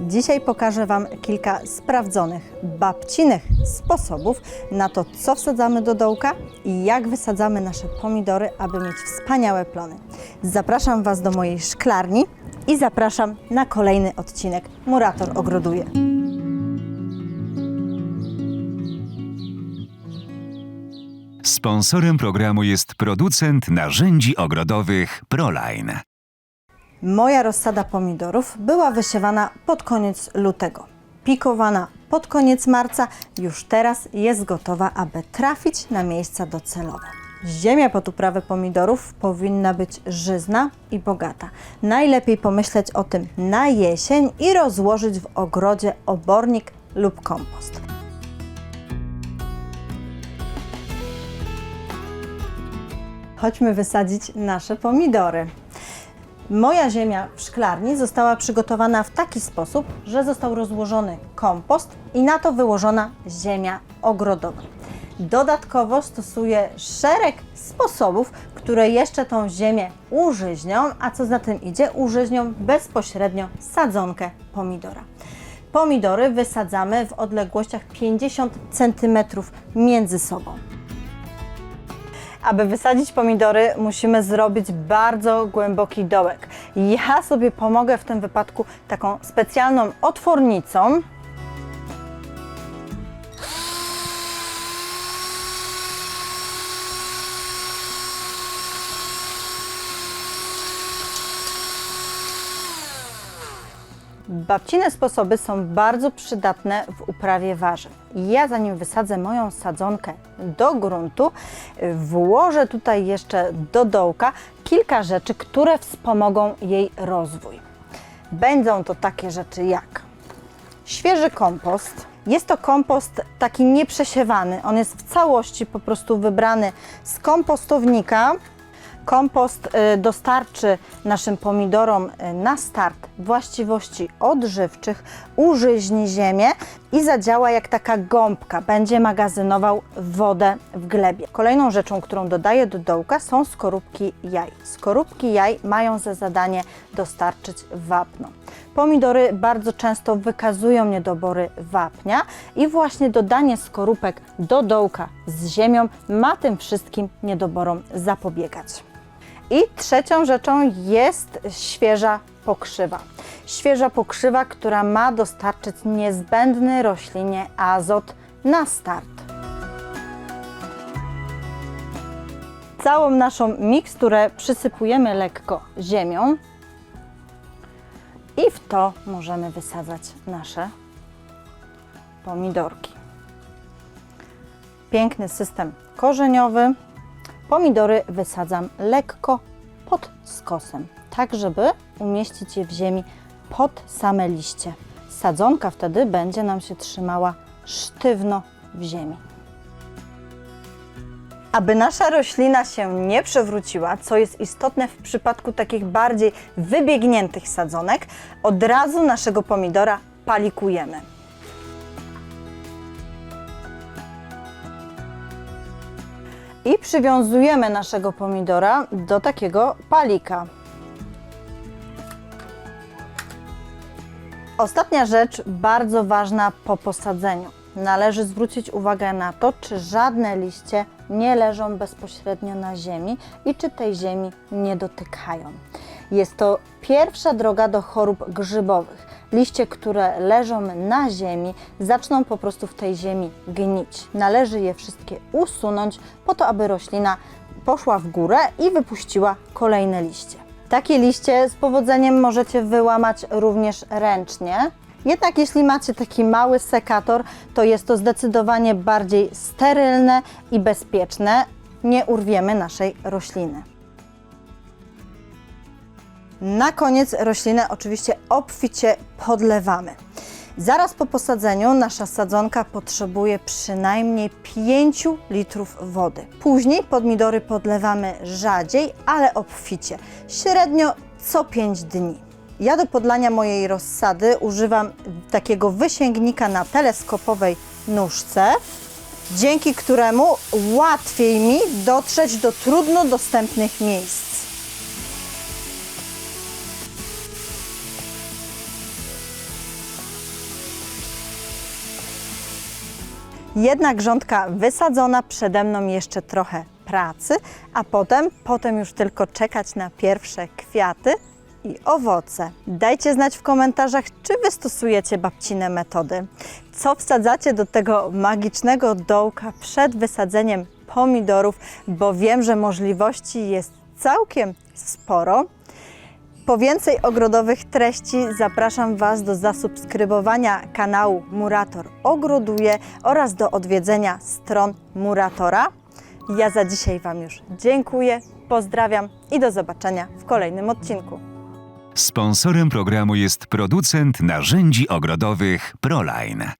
Dzisiaj pokażę Wam kilka sprawdzonych, babcinych sposobów na to, co wsadzamy do dołka i jak wysadzamy nasze pomidory, aby mieć wspaniałe plony. Zapraszam Was do mojej szklarni i zapraszam na kolejny odcinek Murator ogroduje. Sponsorem programu jest producent narzędzi ogrodowych Proline. Moja rozsada pomidorów była wysiewana pod koniec lutego. Pikowana pod koniec marca, już teraz jest gotowa, aby trafić na miejsca docelowe. Ziemia pod uprawę pomidorów powinna być żyzna i bogata. Najlepiej pomyśleć o tym na jesień i rozłożyć w ogrodzie obornik lub kompost. Chodźmy wysadzić nasze pomidory. Moja ziemia w szklarni została przygotowana w taki sposób, że został rozłożony kompost i na to wyłożona ziemia ogrodowa. Dodatkowo stosuję szereg sposobów, które jeszcze tą ziemię użyźnią, a co za tym idzie, użyźnią bezpośrednio sadzonkę pomidora. Pomidory wysadzamy w odległościach 50 cm między sobą. Aby wysadzić pomidory, musimy zrobić bardzo głęboki dołek. Ja sobie pomogę w tym wypadku taką specjalną otwornicą. Babcine sposoby są bardzo przydatne w uprawie warzyw. Ja zanim wysadzę moją sadzonkę do gruntu, włożę tutaj jeszcze do dołka kilka rzeczy, które wspomogą jej rozwój. Będą to takie rzeczy jak świeży kompost. Jest to kompost taki nieprzesiewany. On jest w całości po prostu wybrany z kompostownika. Kompost y, dostarczy naszym pomidorom y, na start właściwości odżywczych, użyźni ziemię i zadziała jak taka gąbka, będzie magazynował wodę w glebie. Kolejną rzeczą, którą dodaję do dołka są skorupki jaj. Skorupki jaj mają za zadanie dostarczyć wapno. Pomidory bardzo często wykazują niedobory wapnia i właśnie dodanie skorupek do dołka z ziemią ma tym wszystkim niedoborom zapobiegać. I trzecią rzeczą jest świeża pokrzywa. Świeża pokrzywa, która ma dostarczyć niezbędny roślinie azot na start. Całą naszą miksturę przysypujemy lekko ziemią i w to możemy wysadzać nasze pomidorki. Piękny system korzeniowy. Pomidory wysadzam lekko pod skosem, tak żeby umieścić je w ziemi pod same liście. Sadzonka wtedy będzie nam się trzymała sztywno w ziemi. Aby nasza roślina się nie przewróciła, co jest istotne w przypadku takich bardziej wybiegniętych sadzonek, od razu naszego pomidora palikujemy. I przywiązujemy naszego pomidora do takiego palika. Ostatnia rzecz, bardzo ważna po posadzeniu. Należy zwrócić uwagę na to, czy żadne liście nie leżą bezpośrednio na ziemi i czy tej ziemi nie dotykają. Jest to pierwsza droga do chorób grzybowych. Liście, które leżą na ziemi, zaczną po prostu w tej ziemi gnić. Należy je wszystkie usunąć po to, aby roślina poszła w górę i wypuściła kolejne liście. Takie liście z powodzeniem możecie wyłamać również ręcznie. Jednak jeśli macie taki mały sekator, to jest to zdecydowanie bardziej sterylne i bezpieczne. Nie urwiemy naszej rośliny. Na koniec roślinę oczywiście obficie podlewamy. Zaraz po posadzeniu nasza sadzonka potrzebuje przynajmniej 5 litrów wody. Później pomidory podlewamy rzadziej, ale obficie, średnio co 5 dni. Ja do podlania mojej rozsady używam takiego wysięgnika na teleskopowej nóżce, dzięki któremu łatwiej mi dotrzeć do trudno dostępnych miejsc. Jedna grządka wysadzona, przede mną jeszcze trochę pracy, a potem, potem już tylko czekać na pierwsze kwiaty i owoce. Dajcie znać w komentarzach, czy wy stosujecie babcine metody. Co wsadzacie do tego magicznego dołka przed wysadzeniem pomidorów, bo wiem, że możliwości jest całkiem sporo. Po więcej ogrodowych treści zapraszam Was do zasubskrybowania kanału Murator Ogroduje oraz do odwiedzenia stron Muratora. Ja za dzisiaj Wam już dziękuję, pozdrawiam i do zobaczenia w kolejnym odcinku. Sponsorem programu jest producent narzędzi ogrodowych Proline.